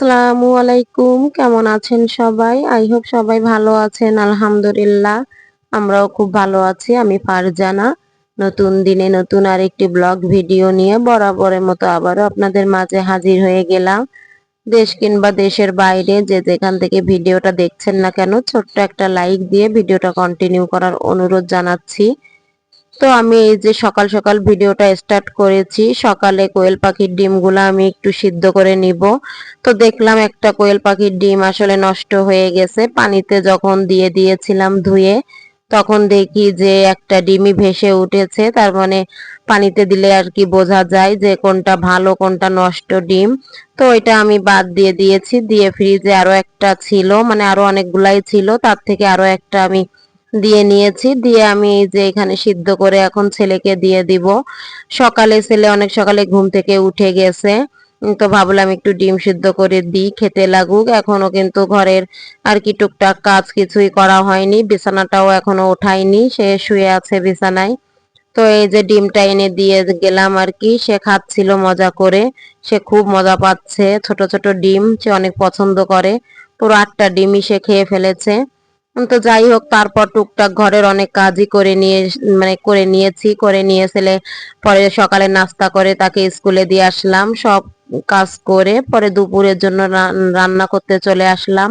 আসসালামু আলাইকুম। কেমন আছেন সবাই? আই হোপ সবাই ভালো আছেন, আলহামদুলিল্লাহ। আমরাও খুব ভালো আছি, আমি ফারজানা। নতুন দিনে নতুন আর একটি ব্লগ ভিডিও নিয়ে বরাবরের মতো আবারও আপনাদের মাঝে হাজির হয়ে গেলাম। দেশ কিংবা দেশের বাইরে যে যেখান থেকে ভিডিওটা দেখছেন না কেন, ছোট্ট একটা লাইক দিয়ে ভিডিওটা কন্টিনিউ করার অনুরোধ জানাচ্ছি। তো আমি এই যে সকাল সকাল ভিডিওটা স্টার্ট করেছি, সকালে কোয়েল পাখির ডিমগুলো আমি একটু সিদ্ধ করে নিব। তো দেখলাম একটা কোয়েল পাখির ডিম আসলে নষ্ট হয়ে গেছে, পানিতে যখন দিয়ে দিয়েছিলাম ধুয়ে, তখন দেখি যে একটা ডিমই ভেসে উঠেছে, তার মানে পানিতে দিলে আর কি বোঝা যায় যে কোনটা ভালো, কোনটা নষ্ট ডিম। তো এটা আমি বাদ দিয়ে দিয়েছি, দিয়ে ফ্রিজে আরও একটা ছিল মানে আরও অনেকগুলাই ছিল, তার থেকে আরও একটা আমি দিয়ে নিয়েছি। দিয়ে আমি এই যে এখানে সিদ্ধ করে এখন ছেলেকে দিয়ে দিব। সকালে ছেলে অনেক সকালে ঘুম থেকে উঠে গেছে। তো ভাবলাম একটু ডিম সিদ্ধ করে দিই, খেতে লাগুক। এখনও কিন্তু ঘরের আর কি টুকটাক কাজ কিছুই করা হয়নি। বিছানাটাও এখনও ওঠায়নি। সে শুয়ে আছে বিছানায়। তো এই যে ডিমটা এনে দিয়ে গেলাম আর কি। সে খাচ্ছিল মজা করে। সে খুব মজা পাচ্ছে। ছোট ছোট ডিম সে অনেক পছন্দ করে। পুরো আটটা ডিমই সে খেয়ে ফেলেছে। তো যাই হোক, তারপর টুকটাক ঘরের অনেক কাজই করে নিয়ে মানে করে নিয়েছি, করে নিয়ে ছেলে পরে সকালে নাস্তা করে তাকে স্কুলে দিয়ে আসলাম। সব কাজ করে পরে দুপুরের জন্য রান্না করতে চলে আসলাম।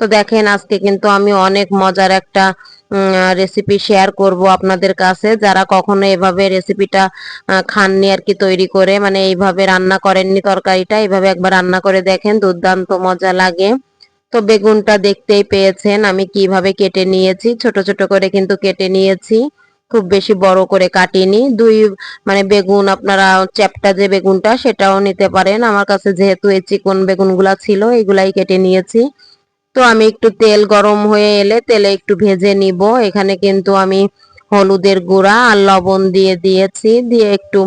তো দেখেন, আজকে কিন্তু আমি অনেক মজার একটা রেসিপি শেয়ার করব আপনাদের কাছে। যারা কখনো এভাবে রেসিপিটা খাননি আর কি তৈরি করে মানে এইভাবে রান্না করেননি তরকারিটা, এইভাবে একবার রান্না করে দেখেন, দুর্দান্ত মজা লাগে। তো বেগুনটা দেখতেই পেয়েছেন আমি কীভাবে কেটে নিয়েছি। ছোট ছোট করে কিন্তু কেটে নিয়েছি। খুব বেশি বড় করে কাটিনি। দুই মানে বেগুন আপনারা চ্যাপটা যে বেগুনটা সেটাও নিতে পারেন। আমার কাছে যেহেতু এই চিকন বেগুনগুলা ছিল এইগুলাই কেটে নিয়েছি। তো আমি একটু তেল গরম হয়ে এলে তেলে একটু ভেজে নিব। এখানে কিন্তু আমি হলুদের গুঁড়া আর লবণ দিয়ে দিয়েছি। দিয়ে একটু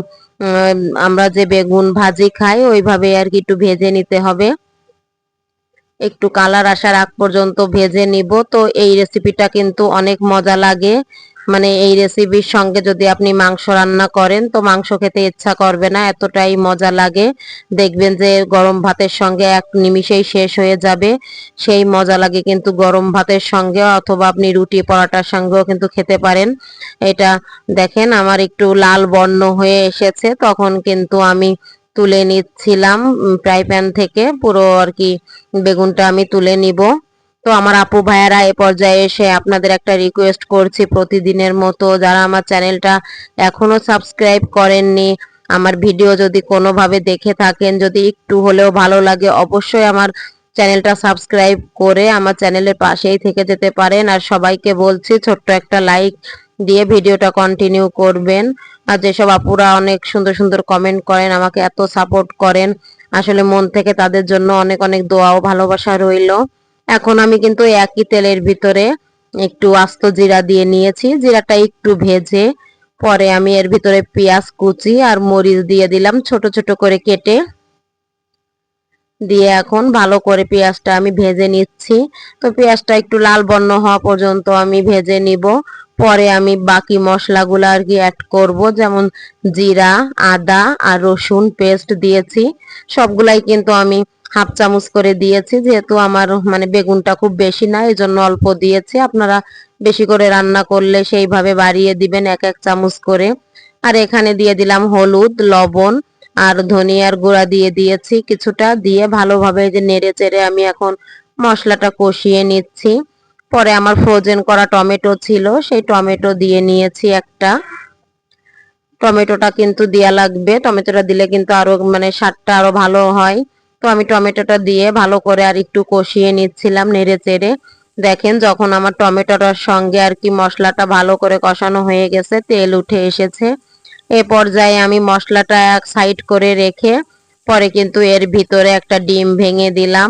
আমরা যে বেগুন ভাজি খাই, ওইভাবে আর কি একটু ভেজে নিতে হবে। একটু কালার আসার আগ পর্যন্ত ভেজে নিব। তো এই রেসিপিটা কিন্তু অনেক মজা লাগে। মানে এই রেসিপির সঙ্গে যদি আপনি মাংস রান্না করেন, তো মাংস খেতে ইচ্ছা করবে না, এতটাই মজা লাগে। দেখবেন যে গরম ভাতের সঙ্গে এক নিমিষেই শেষ হয়ে যাবে। সেই মজা লাগে কিন্তু গরম ভাতের সঙ্গে, অথবা আপনি রুটি পরাটার সঙ্গেও কিন্তু খেতে পারেন। এটা দেখেন, আমার একটু লাল বর্ণ হয়ে এসেছে, তখন কিন্তু আমি তুলে নিচ্ছিলাম ফ্রাই প্যান থেকে। পুরো আর কি বেগুনটা আমি তুলে নিব। তো আমার আপু ভাইয়ারা এ পর্যায়ে এসে আপনাদের একটা রিকোয়েস্ট করছি প্রতিদিনের মতো। যারা আমার চ্যানেলটা এখনও সাবস্ক্রাইব করেননি, আমার ভিডিও যদি কোনোভাবে দেখে থাকেন, যদি একটু হলেও ভালো লাগে, অবশ্যই আমার চ্যানেলটা সাবস্ক্রাইব করে আমার চ্যানেলের পাশেই থেকে যেতে পারেন। আর সবাইকে বলছি, ছোট্ট একটা লাইক দিয়ে ভিডিওটা কন্টিনিউ করবেন। আর যেসব আপুরা অনেক সুন্দর সুন্দর কমেন্ট করেন, আমাকে এত সাপোর্ট করেন, আসলে মন থেকে তাদের জন্য অনেক অনেক দোয়া ও ভালোবাসা রইল। এখন আমি কিন্তু একই তেলের ভিতরে একটু আস্ত জিরা দিয়ে নিয়েছি। জিরাটা একটু ভেজে পরে আমি এর ভিতরে পেঁয়াজ কুচি আর মরিচ দিয়ে দিলাম ছোট ছোট করে কেটে। দিয়ে এখন ভালো করে পেঁয়াজটা আমি ভেজে নিচ্ছি। তো পেঁয়াজটা একটু লাল বর্ণ হওয়া পর্যন্ত আমি ভেজে নিব। পরে আমি বাকি মশলাগুলো আর কি অ্যাড করব। যেমন জিরা, আদা আর রসুন পেস্ট দিয়েছি। সবগুলাই কিন্তু আমি হাফ চামচ করে দিয়েছি। যেহেতু আমার মানে বেগুনটা খুব বেশি না এই জন্য অল্প দিয়েছি। আপনারা বেশি করে রান্না করলে সেইভাবে বাড়িয়ে দিবেন এক এক চামচ করে। আর এখানে দিয়ে দিলাম হলুদ, লবণ আর ধনিয়ার গুঁড়া দিয়ে দিয়েছি কিছুটা। দিয়ে ভালোভাবে যে নেড়ে চেড়ে আমি এখন মশলাটা কষিয়ে নিচ্ছি। পরে আমার ফ্রোজেন করা টমেটো ছিল, সেই টমেটো দিয়ে নিয়েছি একটা। টমেটোটা কিন্তু দেয়া লাগবে, টমেটোটা দিলে কিন্তু আরও মানে স্বাদটা আরও ভালো হয়। তো আমি টমেটোটা দিয়ে ভালো করে আর একটু কষিয়ে নিচ্ছিলাম নেড়ে চেড়ে। দেখেন যখন আমার টমেটোটার সঙ্গে আর কি মশলাটা ভালো করে কষানো হয়ে গেছে, তেল উঠে এসেছে। এ পর্যায়ে আমি মশলাটা এক সাইড করে রেখে পরে কিন্তু এর ভিতরে একটা ডিম ভেঙে দিলাম।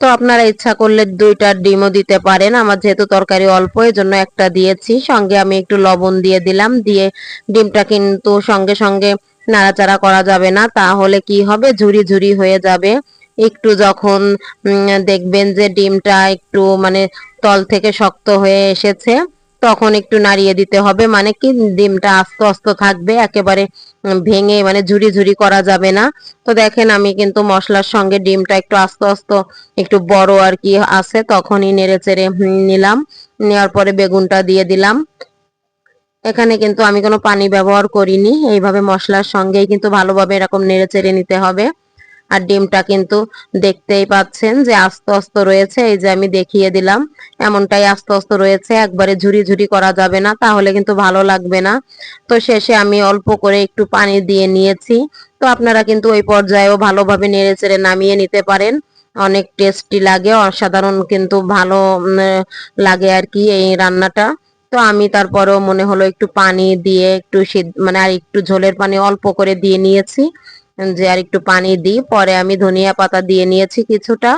তো আপনারা ইচ্ছা করলে দুইটা ডিমও দিতে পারেন। আমার যেহেতু তরকারি অল্প এই জন্য একটা দিয়েছি। সঙ্গে আমি একটু লবণ দিয়ে দিলাম। দিয়ে ডিমটা কিন্তু সঙ্গে সঙ্গে নাড়াচাড়া করা যাবে না। তাহলে কি হবে? ঝুরি ঝুরি হয়ে যাবে। একটু যখন দেখবেন যে ডিমটা একটু মানে তল থেকে শক্ত হয়ে এসেছে তখন একটু নাড়িয়ে দিতে হবে। মানে কি, ডিমটা আস্তে আস্তে থাকবে, একেবারে ভেঙে মানে ঝুরি ঝুরি করা যাবে না। তো দেখেন আমি কিন্তু মশলার সঙ্গে ডিমটা একটু আস্তে আস্তে একটু বড় আর কি আছে, তখনই নেড়ে চেড়ে নিলাম। নেওয়ার পরে বেগুনটা দিয়ে দিলাম। এখানে কিন্তু আমি কোনো পানি ব্যবহার করিনি। এইভাবে মশলার সঙ্গেই কিন্তু ভালোভাবে এরকম নেড়ে চেড়ে নিতে হবে। আর ডিমটা কিন্তু দেখতেই পাচ্ছেন যে আস্তে আস্তে রয়েছে, এই যে আমি দেখিয়ে দিলাম। এমনটাই আস্তে আস্তে রয়েছে, একবারে ঝুরি ঝুরি করা যাবে না, তাহলে কিন্তু ভালো লাগবে না। তো শেষে আমি অল্প করে একটু পানি দিয়ে নিয়েছি। তো আপনারা কিন্তু ওই পর্যায়েও ভালোভাবে নেড়ে চেড়ে নামিয়ে নিতে পারেন। অনেক টেস্টি লাগে, অসাধারণ কিন্তু ভালো লাগে আর কি এই রান্নাটা। তো আমি তারপরেও মনে হলো একটু পানি দিয়ে একটু মানে আর একটু ঝোলের পানি অল্প করে দিয়ে নিয়েছি। যে আর একটু পানি দিই, পরে আমি ধনিয়া পাতা দিয়ে নিয়েছি কিছুটা।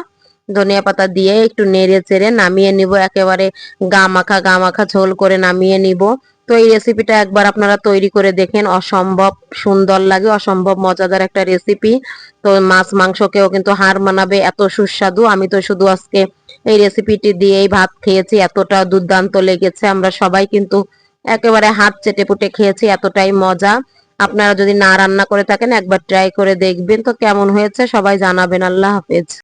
ধনিয়া পাতা দিয়ে একটু নেড়ে চেড়ে নামিয়ে নিব, একেবারে গা মাখা গা মাখা ঝোল করে নামিয়ে নিব। তো এই রেসিপিটা একবার আপনারা তৈরি করে দেখেন, অসম্ভব সুন্দর লাগে, অসম্ভব মজাদার একটা রেসিপি তো মাছ মাংসকেও কিন্তু হার মানাবে, এত সুস্বাদু। আমি তো শুধু আজকে এই রেসিপিটি দিয়েই ভাত খেয়েছি, এতটা দুর্দান্ত লেগেছে। আমরা সবাই কিন্তু একেবারে হাত চেটে পুটে খেয়েছি, এতটাই মজা। আপনারা যদি না রান্না করে থাকেন, একবার ট্রাই করে দেখবেন তো কেমন হয়েছে। সবাই জানাবেন। আল্লাহ হাফেজ।